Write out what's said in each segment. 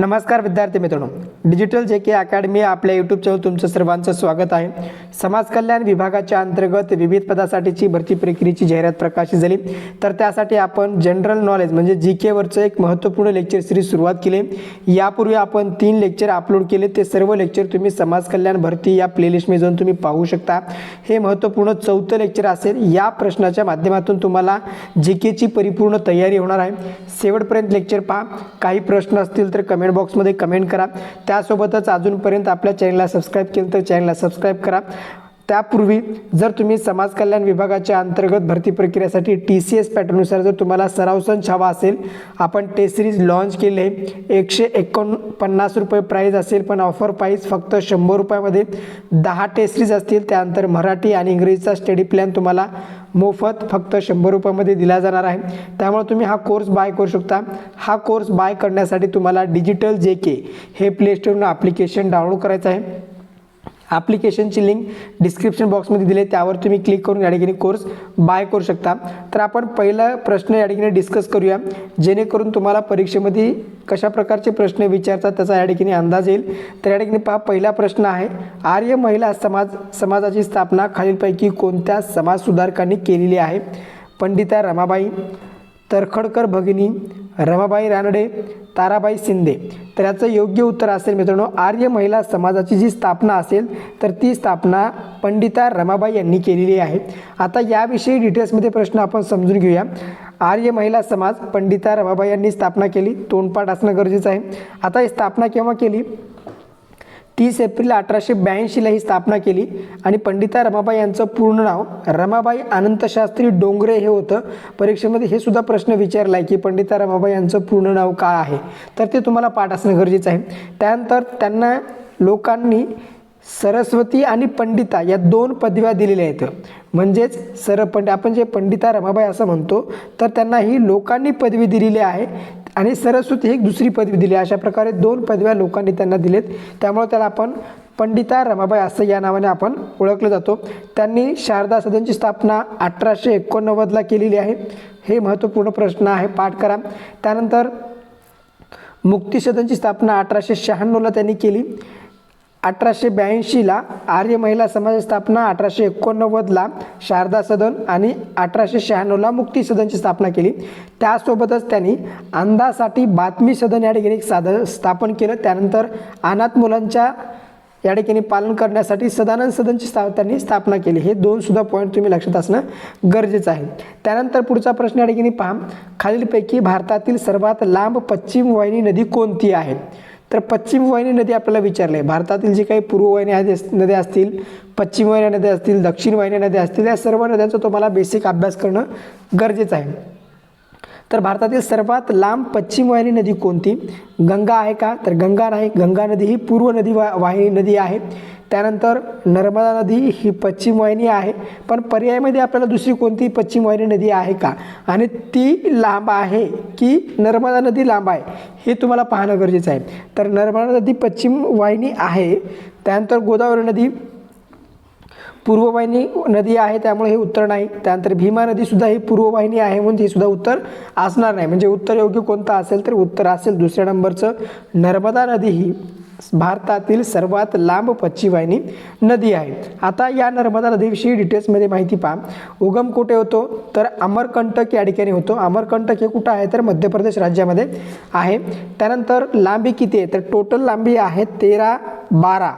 नमस्कार विद्यार्थी मित्रांनो. डिजिटल जे के अकॅडमी आपल्या यूट्यूब चॅनल तुमचं सर्वांचं स्वागत आहे. समाज कल्याण विभागाच्या अंतर्गत विविध पदासाठीची भरती प्रक्रियेची जाहिरात प्रकाशित झाली. तर त्यासाठी आपण जनरल नॉलेज म्हणजे जी केवरचं एक महत्त्वपूर्ण लेक्चर सिरीज सुरुवात केली. यापूर्वी आपण तीन लेक्चर अपलोड केले. ते सर्व लेक्चर तुम्ही समाज कल्याण भरती या प्लेलिस्टमध्ये जाऊन तुम्ही पाहू शकता. हे महत्त्वपूर्ण चौथं लेक्चर असेल. या प्रश्नाच्या माध्यमातून तुम्हाला जी केची परिपूर्ण तयारी होणार आहे. शेवटपर्यंत लेक्चर पहा. काही प्रश्न असतील तर कमेंट बॉक्समध्ये कमेंट करा. त्यासोबतच अजूनपर्यंत आपल्या चॅनलला सबस्क्राईब केलं तर चॅनलला सबस्क्राईब करा. त्यापूर्वी जर तुम्ही समाज कल्याण विभागाच्या अंतर्गत भरती प्रक्रियेसाठी टी सी एस पॅटर्ननुसार जर तुम्हाला सराव संच हवा असेल आपण टेस्ट सिरीज लॉन्च केले एकशे एकोणपन्नास रुपये प्राईज असेल पण ऑफर प्राईज फक्त शंभर रुपयामध्ये. दहा टेस्ट सिरीज असतील त्यानंतर मराठी आणि इंग्रजीचा स्टडी प्लॅन तुम्हाला मोफत फक्त शंभर रुपयामध्ये दिला जाणार आहे. त्यामुळे तुम्ही हा कोर्स बाय करू शकता. हा कोर्स बाय करण्यासाठी तुम्हाला डिजिटल जे के हे प्ले स्टोरनं ॲप्लिकेशन डाउनलोड करायचं आहे. ॲप्लिकेशनची लिंक डिस्क्रिप्शन बॉक्समध्ये दिली त्यावर तुम्ही क्लिक करून या ठिकाणी कोर्स बाय करू शकता. तर आपण पहिला प्रश्न या ठिकाणी डिस्कस करूया. जेणेकरून तुम्हाला परीक्षेमध्ये कशा प्रकारचे प्रश्न विचारतात त्याचा या ठिकाणी अंदाज येईल. तर या ठिकाणी पहा पहिला प्रश्न आहे आर्य महिला समाज समाजाची स्थापना खालीलपैकी कोणत्या समाज सुधारकांनी केलेली आहे? पंडिता रमाबाई तरखडकर भगिनी रमाबाई रानडे ताराबाई शिंदे. तर याचं योग्य उत्तर असेल मित्रांनो आर्य महिला समाजाची जी स्थापना असेल तर ती स्थापना पंडिता रमाबाई यांनी केलेली आहे. आता याविषयी डिटेल्समध्ये प्रश्न आपण समजून घेऊया. आर्य महिला समाज पंडिता रमाबाई यांनी स्थापना केली तोंडपाठ असणं गरजेचं आहे. आता ही स्थापना केव्हा केली? तीस एप्रिल अठराशे ब्याऐंशीला ही स्थापना केली आणि पंडिता रमाबाई यांचं पूर्ण नाव रमाबाई अनंतशास्त्री डोंगरे हे होतं. परीक्षेमध्ये हे सुद्धा प्रश्न विचारला आहे की पंडिता रमाबाई यांचं पूर्ण नाव काय आहे? तर ते तुम्हाला पाठ असणं गरजेचं आहे. त्यानंतर त्यांना लोकांनी सरस्वती आणि पंडिता या दोन पदव्या दिलेल्या आहेत. म्हणजेच सर पंड आपण जे पंडिता रमाबाई असं म्हणतो तर त्यांना ही लोकांनी पदवी दिलेली आहे. आणि सरस्वती ही एक दुसरी पदवी दिली. अशा प्रकारे दोन पदव्या लोकांनी त्यांना दिलेत. त्यामुळे त्याला आपण पंडिता रमाबाई असं या नावाने आपण ओळखलं जातो. त्यांनी शारदा सदनची स्थापना अठराशे एकोणनव्वदला केलेली आहे. हे महत्त्वपूर्ण प्रश्न आहे. पाठ करा. त्यानंतर मुक्ती सदनची स्थापना अठराशे शहाण्णवला त्यांनी केली. अठराशे ब्याऐंशीला आर्य महिला समाज स्थापना अठराशे एकोणनव्वदला शारदा सदन आणि अठराशे शहाण्णवला मुक्ती सदनची स्थापना केली. त्यासोबतच त्यांनी अंधासाठी बातमी सदन या ठिकाणी एक साधन स्थापन केलं. त्यानंतर अनाथ मुलांच्या या ठिकाणी पालन करण्यासाठी सदानंद सदनची स्था त्यांनी स्थापना केली. हे दोन सुद्धा पॉईंट तुम्ही लक्षात असणं गरजेचं आहे. त्यानंतर पुढचा प्रश्न या ठिकाणी पहा. खालीलपैकी भारतातील सर्वात लांब पश्चिम वाहिनी नदी कोणती आहे? तर पश्चिम वाहिनी नदी आपल्याला विचारलं. आहे भारतातील जे काही पूर्व वाहिनी नद्या असतील पश्चिम वाहिन्या नद्या असतील दक्षिण वाहिन्या नद्या असतील या सर्व नद्यांचा तुम्हाला बेसिक अभ्यास करणं गरजेचं आहे. तर भारतातील सर्वात लांब पश्चिम वाहिनी नदी कोणती? गंगा आहे का? तर गंगा नाही. गंगा नदी ही पूर्व नदी वा वाहिनी नदी आहे. त्यानंतर नर्मदा नदी ही पश्चिम वाहिनी आहे. पण पर्यायामध्ये आपल्याला दुसरी कोणती पश्चिम वाहिनी नदी आहे का? आणि ती लांब आहे की नर्मदा नदी लांब आहे? हे तुम्हाला पाहणं गरजेचं आहे. तर नर्मदा नदी पश्चिम वाहिनी आहे. त्यानंतर गोदावरी नदी पूर्ववाहिनी नदी आहे त्यामुळे हे उत्तर नाही. त्यानंतर भीमा नदीसुद्धा ही पूर्ववाहिनी आहे म्हणून ही सुद्धा उत्तर असणार नाही. म्हणजे उत्तर योग्य कोणतं असेल तर उत्तर असेल. दुसऱ्या नंबरचं नर्मदा नदी ही भारतातील सर्वात लांब पश्चिवाहिनी नदी आहे. आता या नर्मदा नदीविषयी डिटेल्समध्ये माहिती पहा. उगम कुठे होतो? तर अमरकंटक या ठिकाणी होतो. अमरकंटक हे कुठं आहे? तर मध्य प्रदेश राज्यामध्ये आहे. त्यानंतर लांबी किती आहे? तर टोटल लांबी आहे तेरा बारा.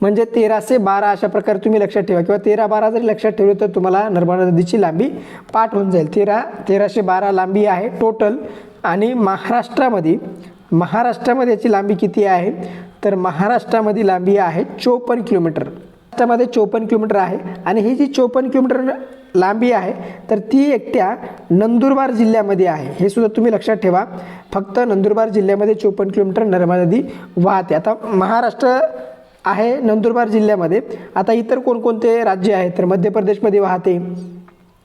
म्हणजे तेराशे बारा अशा प्रकारे तुम्ही लक्षात ठेवा. किंवा तेरा बारा जरी लक्षात ठेवलं तर तुम्हाला नर्मदा नदीची लांबी पाठ होऊन जाईल. तेरा तेराशे बारा लांबी आहे टोटल आणि महाराष्ट्रामध्ये महाराष्ट्रामध्ये याची लांबी किती आहे? तर महाराष्ट्रामध्ये लांबी आहे चोपन्न किलोमीटर. महाराष्ट्रामध्ये चोपन्न किलोमीटर आहे. आणि ही जी चोपन्न किलोमीटर लांबी आहे तर ती एकट्या नंदुरबार जिल्ह्यामध्ये आहे. हे सुद्धा तुम्ही लक्षात ठेवा. फक्त नंदुरबार जिल्ह्यामध्ये चोपन्न किलोमीटर नर्मदा नदी वाहते. आता महाराष्ट्र आहे नंदुरबार जिल्ह्यामध्ये. आता इतर कोणकोणते राज्य आहेत? तर मध्य प्रदेशमध्ये वाहते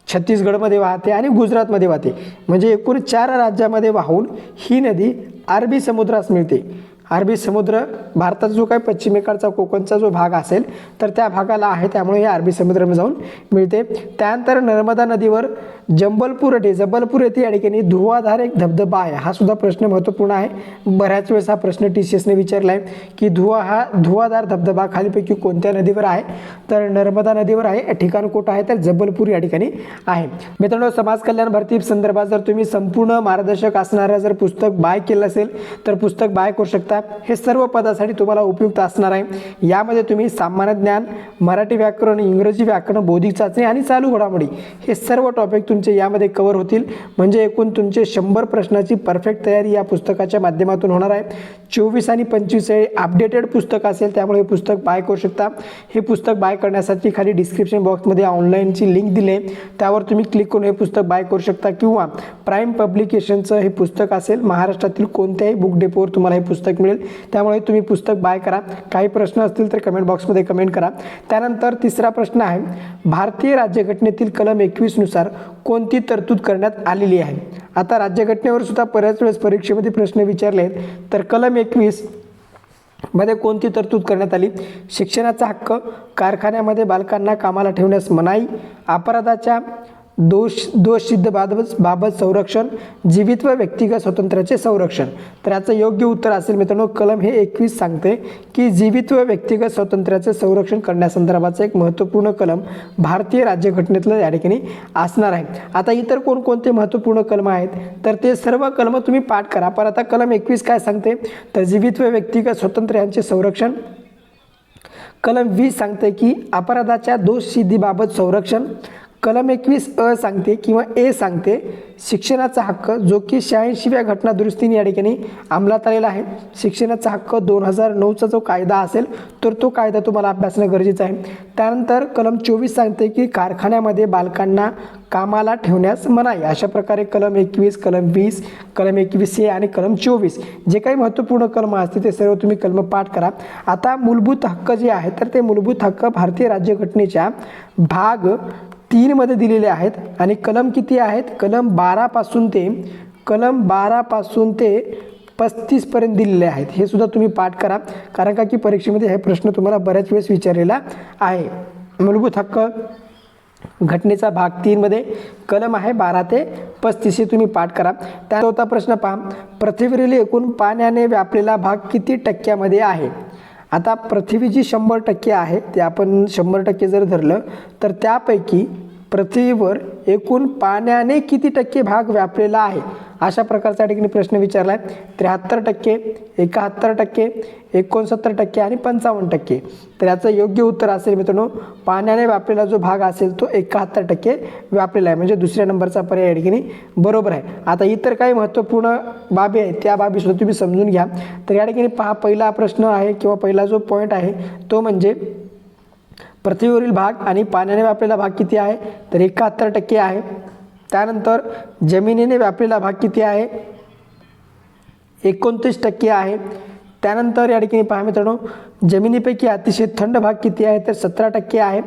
छत्तीसगडमध्ये वाहते आणि गुजरातमध्ये वाहते. म्हणजे एकूण चार राज्यामध्ये वाहून ही नदी अरबी समुद्रास मिळते. अरबी समुद्र भारताचा जो काही पश्चिमेकडचा कोकणचा जो भाग असेल तर त्या भागाला आहे त्यामुळे हे अरबी समुद्रामध्ये जाऊन मिळते. त्यानंतर नर्मदा नदीवर जंबलपूर येथे जबलपूर येथे या ठिकाणी धुवाधार एक धबधबा आहे. हा सुद्धा प्रश्न महत्त्वपूर्ण आहे. बऱ्याच वेळेस हा प्रश्न टी सी एसने विचारला आहे की धुवा हा धुवाधार धबधबा खालीपैकी कोणत्या नदीवर आहे? तर नर्मदा नदीवर आहे ठिकाण कुठं आहे? तर जबलपूर या ठिकाणी आहे. मित्रांनो समाज कल्याण भरती संदर्भात जर तुम्ही संपूर्ण मार्गदर्शक असणारं जर पुस्तक बाय केलं असेल तर पुस्तक बाय करू शकता. हे सर्व पदासाठी तुम्हाला उपयुक्त असणार आहे. यामध्ये तुम्ही सामान्य ज्ञान मराठी व्याकरण इंग्रजी व्याकरण बौद्धिक चाचणी आणि चालू घडामोडी हे सर्व टॉपिक तुमचे यामध्ये कव्हर होतील. म्हणजे एकूण तुमचे शंभर प्रश्नाची परफेक्ट तयारी या पुस्तकाच्या माध्यमातून होणार आहे. चोवीस आणि पंचवीस हे अपडेटेड पुस्तक असेल त्यामुळे हे पुस्तक बाय करू शकता. हे पुस्तक बाय करण्यासाठी खाली डिस्क्रिप्शन बॉक्समध्ये ऑनलाईनची लिंक दिली आहे. त्यावर तुम्ही क्लिक करून हे पुस्तक बाय करू शकता किंवा प्राईम पब्लिकेशनचं हे पुस्तक असेल महाराष्ट्रातील कोणत्याही बुक डेपोवर तुम्हाला हे पुस्तक मिळेल. त्यामुळे तुम्ही पुस्तक बाय करा. काही प्रश्न असतील तर कमेंट बॉक्समध्ये कमेंट करा. त्यानंतर तिसरा प्रश्न आहे भारतीय राज्यघटनेतील कलम एकवीसनुसार कोणती तरतूद करण्यात आलेली आहे? आता राज्यघटनेवर सुद्धा बऱ्याच वेळेस परीक्षेमध्ये प्रश्न विचारले आहेत तर कलम एकवीसमध्ये कोणती तरतूद करण्यात आली? शिक्षणाचा हक्क कारखान्यामध्ये बालकांना कामाला ठेवण्यास मनाई अपराधाच्या दोष दोष बाबत बाबत संरक्षण जीवित व व्यक्तिगत स्वातंत्र्याचे संरक्षण. तर याचं योग्य उत्तर असेल मित्रांनो कलम हे एकवीस सांगते की जीवित व व्यक्तिगत स्वातंत्र्याचे संरक्षण करण्यासंदर्भाचं एक महत्त्वपूर्ण कलम भारतीय राज्यघटनेतलं या ठिकाणी असणार आहे. आता इतर कोणकोणते महत्त्वपूर्ण कलम आहेत? तर ते सर्व कलम तुम्ही पाठ करा. पण आता कलम एकवीस काय सांगते? तर जीवित व व्यक्तिगत स्वातंत्र्य यांचे संरक्षण. कलम वीस सांगते की अपराधाच्या दोषसिद्धीबाबत संरक्षण. कलम एकवीस अ सांगते किंवा ए सांगते शिक्षणाचा हक्क जो की शहाऐंशीव्या घटना दुरुस्तीने या ठिकाणी अंमलात आलेला आहे. शिक्षणाचा हक्क दोन हजार नऊचा जो कायदा असेल तर तो कायदा तुम्हाला अभ्यासणं गरजेचं आहे. त्यानंतर कलम चोवीस सांगते की कारखान्यामध्ये बालकांना कामाला ठेवण्यास मनाई. अशा प्रकारे कलम एकवीस कलम वीस कलम एकवीस ए आणि कलम चोवीस जे काही महत्त्वपूर्ण कलम असते ते सर्व तुम्ही कलम पाठ करा. आता मूलभूत हक्क जे आहेत तर ते मूलभूत हक्क भारतीय राज्यघटनेच्या भाग तीनमध्ये दिलेले आहेत. आणि कलम किती आहेत? कलम बारापासून ते कलम बारापासून ते पस्तीसपर्यंत दिलेले आहेत. हे सुद्धा तुम्ही पाठ करा. कारण का की परीक्षेमध्ये हे प्रश्न तुम्हाला बऱ्याच वेळेस विचारलेला आहे. मूलभूत हक्क घटनेचा भाग तीनमध्ये कलम आहे बारा ते पस्तीस हे तुम्ही पाठ करा. त्या चौथा प्रश्न पहा. पृथ्वीवरील एकूण पाण्याने व्यापलेला भाग किती टक्क्यामध्ये आहे? आता पृथ्वी जी शंभर टक्के आहे. ते आपण शंभर टक्के जर धरलं तर त्यापैकी पृथ्वीवर एकूण पाण्याने किती टक्के भाग व्यापलेला आहे? अशा प्रकारचा ठिकाणी प्रश्न विचारला आहे त्र्याहत्तर टक्के एकाहत्तर टक्के एकोणसत्तर टक्के आणि पंचावन्न टक्के. तर याचं योग्य उत्तर असेल मित्रांनो पाण्याने व्यापलेला जो भाग असेल तो एकाहत्तर टक्के व्यापलेला आहे. म्हणजे दुसऱ्या नंबरचा पर्याय या ठिकाणी बरोबर आहे. आता इतर काही महत्त्वपूर्ण बाबी आहेत त्या बाबीसुद्धा तुम्ही समजून घ्या. तर या ठिकाणी पहा पहिला प्रश्न आहे किंवा पहिला जो पॉईंट आहे तो म्हणजे पृथ्वीवरील भाग आणि पाण्याने व्यापलेला भाग किती आहे? तर एकाहत्तर टक्के आहे. त्यानंतर जमिनीने व्यापलेला भाग किती आहे? एकोणतीस टक्के आहे. त्यानंतर या ठिकाणी पहा मित्रांनो जमिनीपैकी अतिशय थंड भाग किती आहे? तर सतरा टक्के आहे.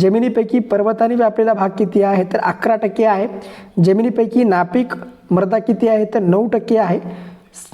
जमिनीपैकी पर्वताने व्यापलेला भाग किती आहे? तर अकरा टक्के आहे. जमिनीपैकी नापीक मृदा किती आहे? तर नऊ टक्के आहे.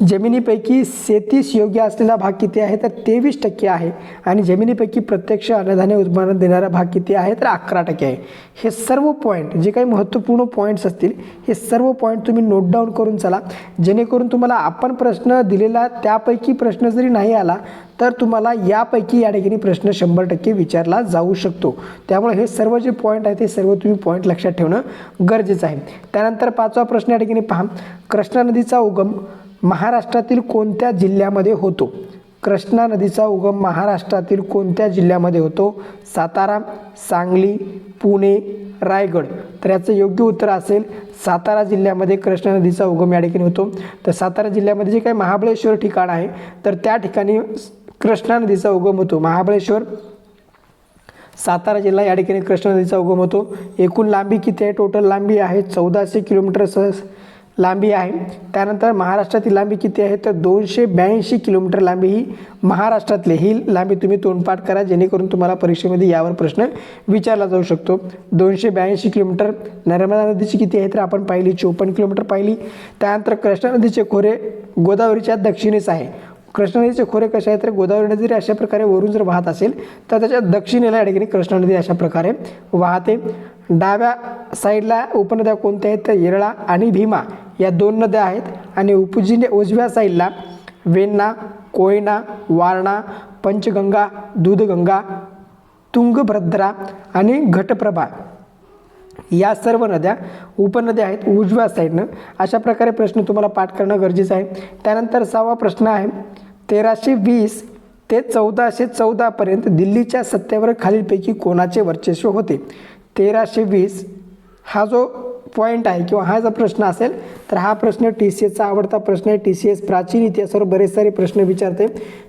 जमिनीपैकी सेतीस योग्य असलेला भाग किती आहे? तर तेवीस टक्के आहे. आणि जमिनीपैकी प्रत्यक्ष अन्नधान्य उत्पादन देणारा भाग किती आहे? तर अकरा टक्के आहे. हे सर्व पॉईंट जे काही महत्त्वपूर्ण पॉईंट्स असतील हे सर्व पॉईंट तुम्ही नोट डाऊन करून चला. जेणेकरून तुम्हाला आपण प्रश्न दिलेला त्यापैकी प्रश्न जरी नाही आला तर तुम्हाला यापैकी या ठिकाणी प्रश्न शंभर टक्के विचारला जाऊ शकतो. त्यामुळे हे सर्व जे पॉईंट आहेत ते सर्व तुम्ही पॉईंट लक्षात ठेवणं गरजेचं आहे. त्यानंतर पाचवा प्रश्न या ठिकाणी पहा. कृष्णा नदीचा उगम महाराष्ट्रातील कोणत्या जिल्ह्यामध्ये होतो? कृष्णा नदीचा उगम महाराष्ट्रातील कोणत्या जिल्ह्यामध्ये होतो? सातारा सांगली पुणे रायगड. तर याचं योग्य उत्तर असेल सातारा जिल्ह्यामध्ये कृष्णा नदीचा उगम या ठिकाणी होतो. तर सातारा जिल्ह्यामध्ये जे काही महाबळेश्वर ठिकाण आहे तर त्या ठिकाणी कृष्णा नदीचा उगम होतो. महाबळेश्वर सातारा जिल्हा या ठिकाणी कृष्णा नदीचा उगम होतो. एकूण लांबी किती आहे? टोटल लांबी आहे चौदाशे किलोमीटर सहज लांबी आहे. त्यानंतर महाराष्ट्रातील लांबी किती आहे? तर दोनशे ब्याऐंशी किलोमीटर लांबी ही महाराष्ट्रातली. ही लांबी तुम्ही तोंडपाठ करा जेणेकरून तुम्हाला परीक्षेमध्ये यावर प्रश्न विचारला जाऊ शकतो. दोनशे ब्याऐंशी किलोमीटर नर्मदा नदीची किती आहे? तर आपण पाहिली चोपन्न किलोमीटर पाहिली. त्यानंतर कृष्णा नदीचे खोरे गोदावरीच्या दक्षिणेस आहे. कृष्णा नदीचे खोरे कसे आहेत? तर गोदावरी नदी अशा प्रकारे वरून जर वाहत असेल तर त्याच्या दक्षिणेला या ठिकाणी कृष्णा नदी अशा प्रकारे वाहते. डाव्या साईडला उपनद्या कोणत्या आहेत? तर येरळा आणि भीमा. या दोन नद्या आहेत आणि उपजीने उजव्या साईडला वेण्णा कोयना वारणा पंचगंगा दूधगंगा तुंगभद्रा आणि घटप्रभा या सर्व नद्या उपनद्या आहेत उजव्या साईडनं. अशा प्रकारे प्रश्न तुम्हाला पाठ करणं गरजेचं आहे. त्यानंतर सहावा प्रश्न आहे तेराशे वीस ते चौदाशे चौदापर्यंत दिल्लीच्या सत्तेवर खालीलपैकी कोणाचे वर्चस्व होते? तेराशे वीस हा जो पॉईंट आहे किंवा हा जर प्रश्न असेल तर हा प्रश्न टी सी एसचा आवडता प्रश्न आहे. टी सी एस प्राचीन इतिहासावर बरेच सारे प्रश्न विचारते.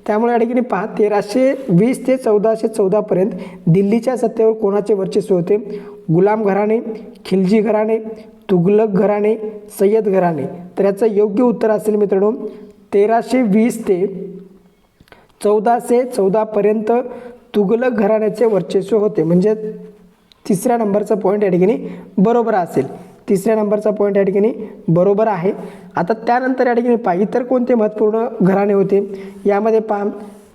त्यामुळे या ठिकाणी पहा तेराशे वीस ते चौदाशे चौदापर्यंत दिल्लीच्या सत्तेवर कोणाचे वर्चस्व होते? गुलाम घराणे खिलजी घराणे तुगलक घराणे सय्यद घराणे. तर याचं योग्य उत्तर असेल मित्रांनो तेराशे वीस ते चौदाशे चौदापर्यंत तुगलक घराण्याचे वर्चस्व होते. म्हणजे तिसऱ्या नंबरचा पॉईंट या ठिकाणी बरोबर असेल. तिसऱ्या नंबरचा पॉईंट या ठिकाणी बरोबर आहे. आता त्यानंतर या ठिकाणी पहा इतर कोणते महत्त्वपूर्ण घराणे होते? यामध्ये पहा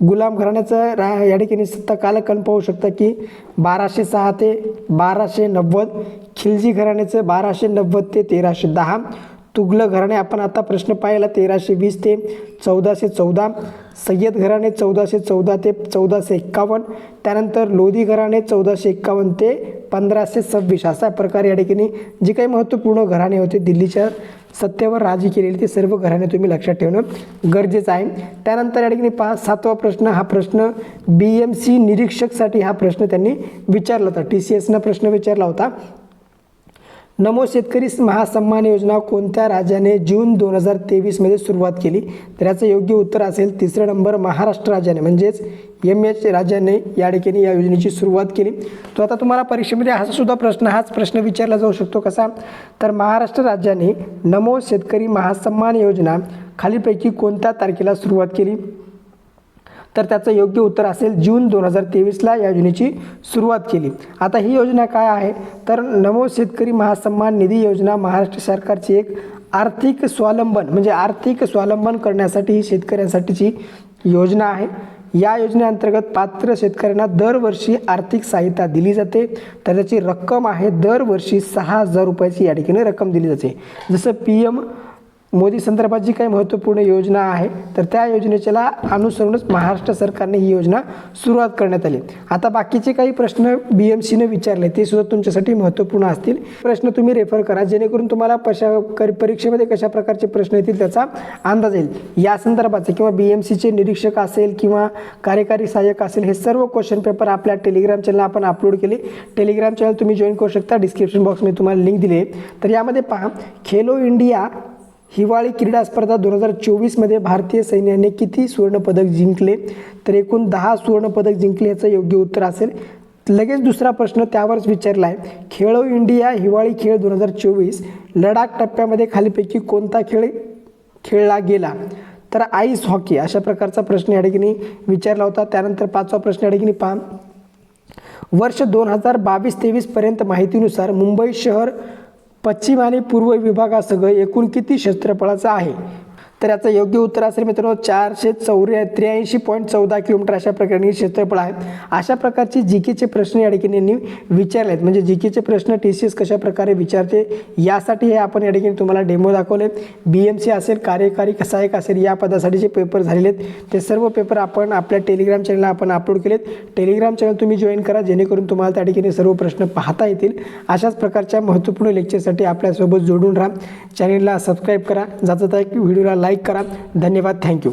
गुलाम घराण्याचं रा या ठिकाणी सत्ता कालखंड पाहू शकता की बाराशे सहा ते बाराशे नव्वद खिलजी घराण्याचं बाराशे नव्वद ते तेराशे दहा तुगलक घराणे आपण आता प्रश्न पाहिला तेराशे वीस ते चौदाशे चौदा. सय्यद घराणे चौदाशे चौदा ते चौदाशे एक्कावन्न. त्यानंतर लोधी घराणे चौदाशे एक्कावन्न ते पंधराशे सव्वीस. अशा प्रकारे या ठिकाणी जी काही महत्त्वपूर्ण घराणे होते दिल्लीच्या सत्तेवर राजी केलेली ते सर्व घराणे तुम्ही लक्षात ठेवणं गरजेचं आहे. त्यानंतर या ठिकाणी पाच सातवा प्रश्न हा प्रश्न बी एम सी निरीक्षकसाठी हा प्रश्न त्यांनी विचारला होता. टी सी एसनं प्रश्न विचारला होता. नमो शेतकरी महासन्मान योजना कोणत्या राज्याने जून दोन हजार तेवीसमध्ये सुरुवात केली? तर याचं योग्य उत्तर असेल तिसरा नंबर महाराष्ट्र राज्याने म्हणजेच एम एच राज्याने या ठिकाणी या योजनेची सुरुवात केली. तो आता तुम्हाला परीक्षेमध्ये हा सुद्धा प्रश्न हाच प्रश्न विचारला जाऊ शकतो कसा? तर महाराष्ट्र राज्याने नमो शेतकरी महासन्मान योजना खालीपैकी कोणत्या तारखेला सुरुवात केली? तर त्याचं योग्य उत्तर असेल जून दोन हजार तेवीसला या योजनेची सुरुवात केली. आता ही योजना काय आहे? तर नमो शेतकरी महासन्मान निधी योजना महाराष्ट्र सरकारची एक आर्थिक स्वावलंबन म्हणजे आर्थिक स्वावलंबन करण्यासाठी ही शेतकऱ्यांसाठीची योजना आहे. या योजनेअंतर्गत पात्र शेतकऱ्यांना दरवर्षी आर्थिक सहायता दिली जाते. तर त्याची रक्कम आहे दरवर्षी सहा हजार रुपयाची या ठिकाणी रक्कम दिली जाते. जसं पी एम मोदी संदर्भात जी काही महत्त्वपूर्ण योजना आहे तर त्या योजनेच्याला अनुसरूनच महाराष्ट्र सरकारने ही योजना सुरुवात करण्यात आली. आता बाकीचे काही प्रश्न बी एम सीने विचारले ते सुद्धा तुमच्यासाठी महत्त्वपूर्ण असतील. प्रश्न तुम्ही रेफर करा जेणेकरून तुम्हाला कशा कर परीक्षेमध्ये कशा प्रकारचे प्रश्न येतील त्याचा अंदाज येईल. या संदर्भाचे किंवा बी एम सीचे निरीक्षक असेल किंवा कार्यकारी सहाय्यक असेल हे सर्व क्वेश्चन पेपर आपल्या टेलिग्राम चॅनल आपण अपलोड केले. टेलिग्राम चॅनल तुम्ही जॉईन करू शकता. डिस्क्रिप्शन बॉक्समध्ये तुम्हाला लिंक दिली आहे. तर यामध्ये पहा खेलो इंडिया हिवाळी क्रीडा स्पर्धा दोन हजार चोवीसमध्ये भारतीय सैन्याने किती सुवर्णपदक जिंकले? तर एकूण दहा सुवर्णपदक जिंकले याचं योग्य उत्तर असेल. लगेच दुसरा प्रश्न त्यावरच विचारला आहे खेळो इंडिया हिवाळी खेळ दोन हजार चोवीस. लडाख टप्प्यामध्ये खालीपैकी कोणता खेळ खेळला गेला? तर आईस हॉकी अशा प्रकारचा प्रश्न या ठिकाणी विचारला होता. त्यानंतर पाचवा प्रश्न या ठिकाणी पहा. वर्ष दोन हजार बावीस तेवीसपर्यंत माहितीनुसार मुंबई शहर पश्चिम आणि पूर्व विभागासह एकूण किती क्षेत्रफळाचं आहे? तर याचं योग्य उत्तर असेल मित्रांनो चारशे चौऱ्या त्र्याऐंशी पॉईंट चौदा किलोमीटर अशा प्रकारचे क्षेत्रफळ आहेत. अशा प्रकारचे जी केचे प्रश्न या ठिकाणी यांनी विचारले आहेत. म्हणजे जी केचे प्रश्न टी सी एस कशा प्रकारे विचारते यासाठी हे आपण या ठिकाणी तुम्हाला डेमो दाखवले. बी एम सी असेल कार्यकारी सहाय्यक असेल या पदासाठी जे पेपर झालेले आहेत ते सर्व पेपर आपण आपल्या टेलिग्राम चॅनलला आपण अपलोड केलेत. टेलिग्राम चॅनल तुम्ही जॉईन करा जेणेकरून तुम्हाला त्या ठिकाणी सर्व प्रश्न पाहता येतील. अशाच प्रकारच्या महत्त्वपूर्ण लेक्चरसाठी आपल्यासोबत जोडून राहा. चॅनलला सबस्क्राईब करा. जाता व्हिडिओला लाईक करा. धन्यवाद. थँक्यू.